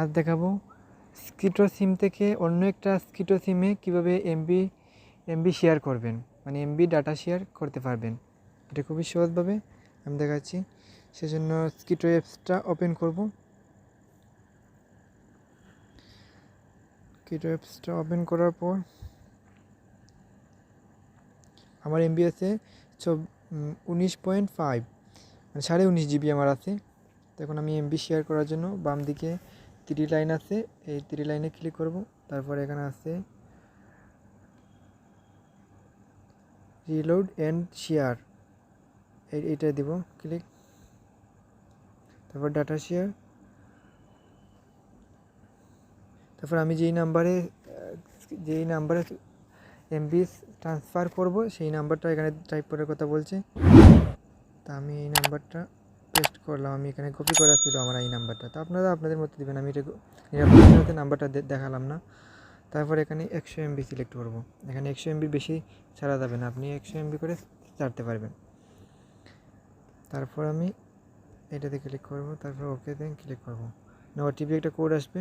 আজ দেখাবো স্কিটো সিম থেকে অন্য একটা স্কিটো সিমে কীভাবে এমবি এমবি শেয়ার করবেন। মানে এমবি ডাটা শেয়ার করতে পারবেন। এটা খুবই সহজভাবে আমি দেখাচ্ছি। সেজন্য স্কিটো অ্যাপসটা ওপেন করব। স্কিটো অ্যাপসটা ওপেন করার পর আমার এমবি আছে উনিশ পয়েন্ট ফাইভ মানে সাড়ে উনিশ জিবি আমার আছে। তো এখন আমি এমবি শেয়ার করার জন্য বাম দিকে থ্রি লাইন আছে, এই থ্রি লাইনে ক্লিক করব। তারপর এখানে আছে রিলোড অ্যান্ড শেয়ার এইটা দিব ক্লিক তারপর ডাটা শেয়ার তারপর আমি যেই নাম্বারে যেই নাম্বারে এমবি ট্রান্সফার করব, সেই নাম্বারটা এখানে টাইপ করার কথা বলছে। তা আমি এই নাম্বারটা পেস্ট করলাম, আমি এখানে কপি করা ছিল আমার এই নাম্বারটা তো আপনারা আপনাদের মতো দেবেন, আমি এটা নাম্বারটা দেখালাম না। তারপর এখানে একশো এমবি সিলেক্ট করব। এখানে একশো এমবি বেশি ছাড়া যাবে না, আপনি একশো এমবি করে ছাড়তে পারবেন। তারপর আমি এটাতে ক্লিক করব, তারপর ওকে ওকেতে ক্লিক করব। না ওটিপি একটা কোড আসবে।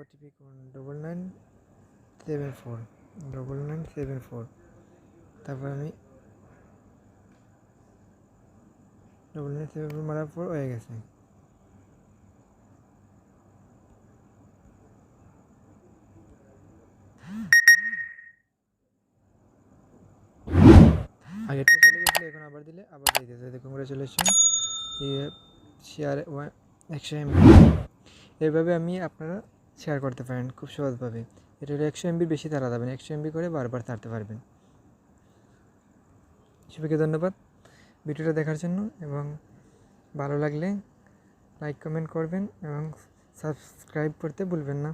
OTP code double nine seven four double nine seven four তারপর আমি ডবল নাইন সেভেন ফোর মারার পর হয়ে গেছে। আগেরটা চলে গেছিল, এখন আবার দিলে, আবার দিয়ে দিতে কংগ্রেচুলেশন শেয়ার একশো এমবি এভাবে আমি আপনারা শেয়ার করতে পারেন, খুব সহজভাবে। এটা হলো একশো এমবির বেশি তারা যাবেন একশো এমবি করে বারবার ছাড়তে পারবেন। সবাইকে ধন্যবাদ। ভিডিওটা দেখার জন্য এবং ভালো লাগলে লাইক কমেন্ট করবেন এবং সাবস্ক্রাইব করতে ভুলবেন না।